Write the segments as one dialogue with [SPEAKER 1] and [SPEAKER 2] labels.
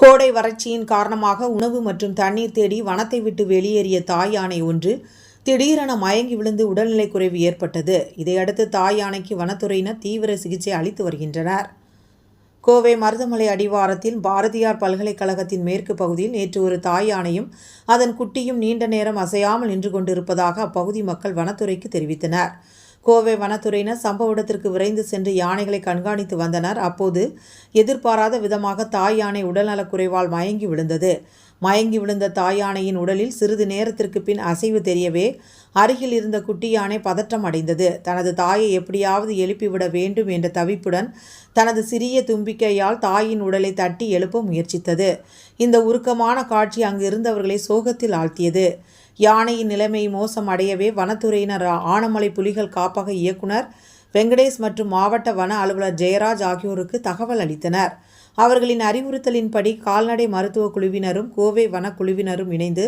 [SPEAKER 1] கோடை வறட்சியின் காரணமாக உணவு மற்றும் தண்ணீர் தேடி வனத்தை விட்டு வெளியேறிய தாய் யானை ஒன்று திடீரென மயங்கி விழுந்து உடல்நிலை குறைவு ஏற்பட்டது. இதையடுத்து தாய் யானைக்கு வனத்துறையினர் தீவிர சிகிச்சை அளித்து வருகின்றனர். கோவை மருதமலை அடிவாரத்தில் பாரதியார் பல்கலைக்கழகத்தின் மேற்கு பகுதியில் நேற்று ஒரு தாய் யானையும் அதன் குட்டியும் நீண்ட நேரம் அசையாமல் நின்று கொண்டிருப்பதாக அப்பகுதி மக்கள் வனத்துறைக்கு தெரிவித்தனர். கோவை வனத்துறையினர் சம்பவ இடத்திற்கு விரைந்து சென்று யானைகளை கண்காணித்து வந்தனர். அப்போது எதிர்பாராத விதமாக தாய் யானை உடல்நலக்குறைவால் மயங்கி விழுந்தது. மயங்கி விழுந்த தாய் யானையின் உடலில் சிறிது நேரத்திற்கு பின் அசைவு தெரியவே அருகில் இருந்த குட்டி யானை பதற்றம் அடைந்தது. தனது தாயை எப்படியாவது எழுப்பிவிட வேண்டும் என்ற தவிப்புடன் தனது சிறிய தும்பிக்கையால் தாயின் உடலை தட்டி எழுப்ப முயற்சித்தது. இந்த உருக்கமான காட்சி அங்கு இருந்தவர்களை சோகத்தில் ஆழ்த்தியது. யானையின் நிலைமை மோசமடையவே வனத்துறையினர் ஆனமலை புலிகள் காப்பக இயக்குனர் வெங்கடேஷ் மற்றும் மாவட்ட வன அலுவலர் ஜெயராஜ் ஆகியோருக்கு தகவல் அளித்தனர். அவர்களின் அறிவுறுத்தலின்படி கால்நடை மருத்துவ குழுவினரும் கோவை வனக்குழுவினரும் இணைந்து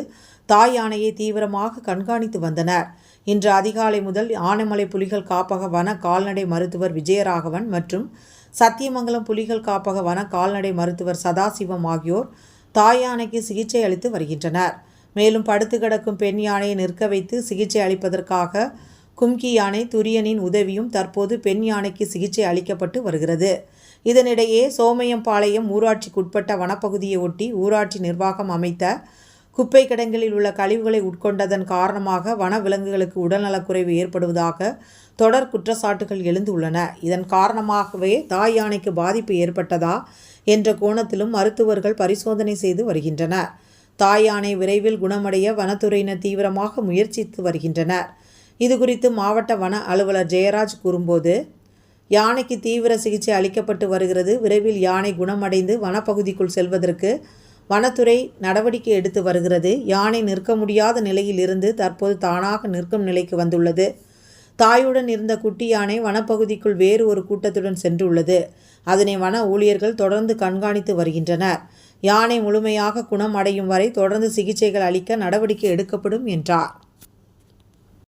[SPEAKER 1] தாய் யானையை தீவிரமாக கண்காணித்து வந்தனர். இன்று அதிகாலை முதல் ஆனைமலை புலிகள் காப்பக வன கால்நடை மருத்துவர் விஜயராகவன் மற்றும் சத்தியமங்கலம் புலிகள் காப்பக வன கால்நடை மருத்துவர் சதாசிவம் ஆகியோர் தாய் யானைக்கு சிகிச்சை அளித்து வருகின்றனர். மேலும் படுத்து கிடக்கும் பெண் யானையை நிற்க வைத்து சிகிச்சை அளிப்பதற்காக கும்கி யானை துரியனின் உதவியும் தற்போது பெண் யானைக்கு சிகிச்சை அளிக்கப்பட்டு வருகிறது. இதனிடையே சோமயம்பாளையம் ஊராட்சிக்குட்பட்ட வனப்பகுதியை ஒட்டி ஊராட்சி நிர்வாகம் அமைத்த குப்பை கிடங்கில் உள்ள கழிவுகளை உட்கொண்டதன் காரணமாக வன விலங்குகளுக்கு உடல்நலக்குறைவு ஏற்படுவதாக தொடர் குற்றச்சாட்டுகள் எழுந்துள்ளன. இதன் காரணமாகவே தாய் யானைக்கு பாதிப்பு ஏற்பட்டதா என்ற கோணத்திலும் மருத்துவர்கள் பரிசோதனை செய்து வருகின்றனர். தாய் யானை விரைவில் குணமடைய வனத்துறையினர் தீவிரமாக முயற்சித்து வருகின்றனர். இதுகுறித்து மாவட்ட வன அலுவலர் ஜெயராஜ் கூறும்போது யானைக்கு தீவிர சிகிச்சை அளிக்கப்பட்டு வருகிறது. விரைவில் யானை குணமடைந்து வனப்பகுதிக்குள் செல்வதற்கு வனத்துறை நடவடிக்கை எடுத்து வருகிறது. யானை நிற்க முடியாத நிலையில் இருந்து தற்போது தானாக நிற்கும் நிலைக்கு வந்துள்ளது. தாயுடன் இருந்த குட்டி யானை வனப்பகுதிக்குள் வேறு ஒரு கூட்டத்துடன் சென்றுள்ளது. அதனை வன ஊழியர்கள் தொடர்ந்து கண்காணித்து வருகின்றனர். யானை முழுமையாக குணம் அடையும் வரை தொடர்ந்து சிகிச்சைகள் அளிக்க நடவடிக்கை எடுக்கப்படும் என்றார்.